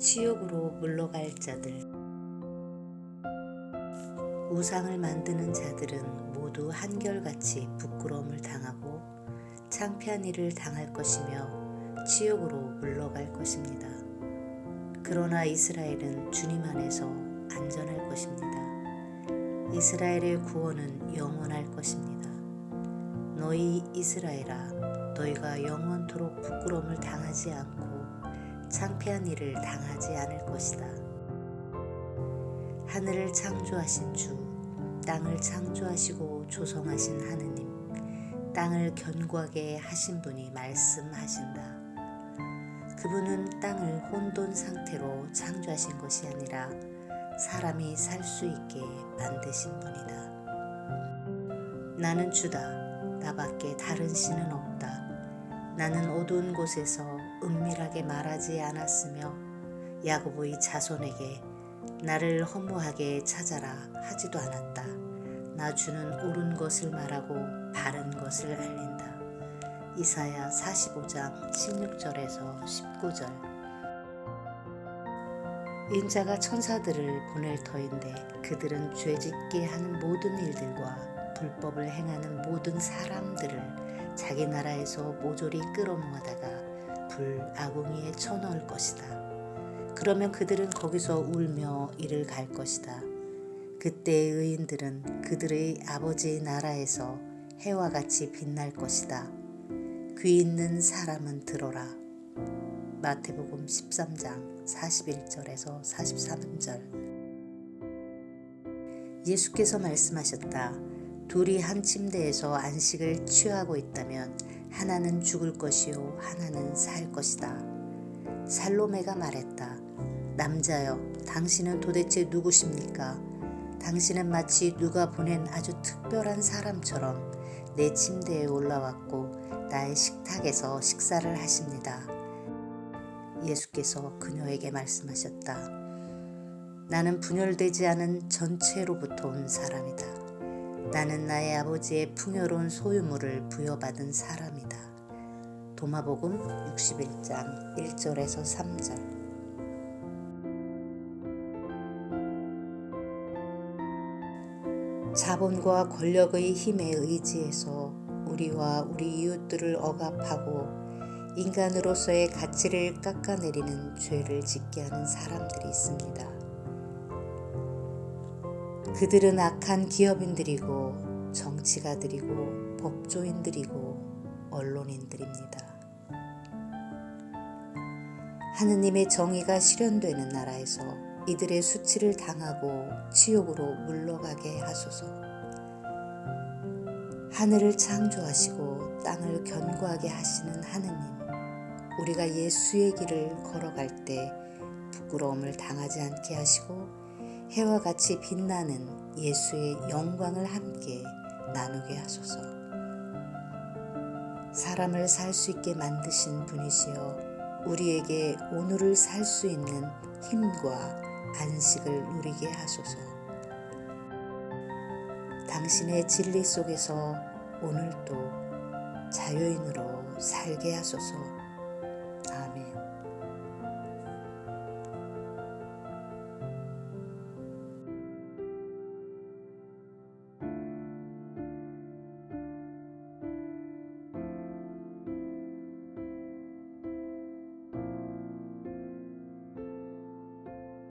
지옥으로 물러갈 자들 우상을 만드는 자들은 모두 한결같이 부끄러움을 당하고 창피한 일을 당할 것이며 지옥으로 물러갈 것입니다. 그러나 이스라엘은 주님 안에서 안전할 것입니다. 이스라엘의 구원은 영원할 것입니다. 너희 이스라엘아, 너희가 영원토록 부끄러움을 당하지 않고 창피한 일을 당하지 않을 것이다. 하늘을 창조하신 주, 땅을 창조하시고 조성하신 하느님, 땅을 견고하게 하신 분이 말씀하신다. 그분은 땅을 혼돈 상태로 창조하신 것이 아니라 사람이 살 수 있게 만드신 분이다. 나는 주다. 나밖에 다른 신은 없다. 나는 어두운 곳에서 은밀하게 말하지 않았으며 야고보의 자손에게 나를 허무하게 찾아라 하지도 않았다. 나 주는 옳은 것을 말하고 바른 것을 알린다. 이사야 45장 16절에서 19절 인자가 천사들을 보낼 터인데 그들은 죄짓게 하는 모든 일들과 불법을 행하는 모든 사람들을 자기 나라에서 모조리 끌어모아다가 불 아궁이에 쳐넣을 것이다. 그러면 그들은 거기서 울며 이를 갈 것이다. 그때의 의인들은 그들의 아버지 나라에서 해와 같이 빛날 것이다. 귀 있는 사람은 들어라. 마태복음 13장 41절에서 43절 예수께서 말씀하셨다. 둘이 한 침대에서 안식을 취하고 있다면 하나는 죽을 것이요 하나는 살 것이다. 살로메가 말했다. 남자여, 당신은 도대체 누구십니까? 당신은 마치 누가 보낸 아주 특별한 사람처럼 내 침대에 올라왔고 나의 식탁에서 식사를 하십니다. 예수께서 그녀에게 말씀하셨다. 나는 분열되지 않은 전체로부터 온 사람이다. 나는 나의 아버지의 풍요로운 소유물을 부여받은 사람이다. 도마복음 61장 1절에서 3절 자본과 권력의 힘에 의지해서 우리와 우리 이웃들을 억압하고 인간으로서의 가치를 깎아내리는 죄를 짓게 하는 사람들이 있습니다. 그들은 악한 기업인들이고 정치가들이고 법조인들이고 언론인들입니다. 하느님의 정의가 실현되는 나라에서 이들의 수치를 당하고 지옥으로 물러가게 하소서. 하늘을 창조하시고 땅을 견고하게 하시는 하느님, 우리가 예수의 길을 걸어갈 때 부끄러움을 당하지 않게 하시고 해와 같이 빛나는 예수의 영광을 함께 나누게 하소서. 사람을 살 수 있게 만드신 분이시여 우리에게 오늘을 살 수 있는 힘과 안식을 누리게 하소서. 당신의 진리 속에서 오늘도 자유인으로 살게 하소서.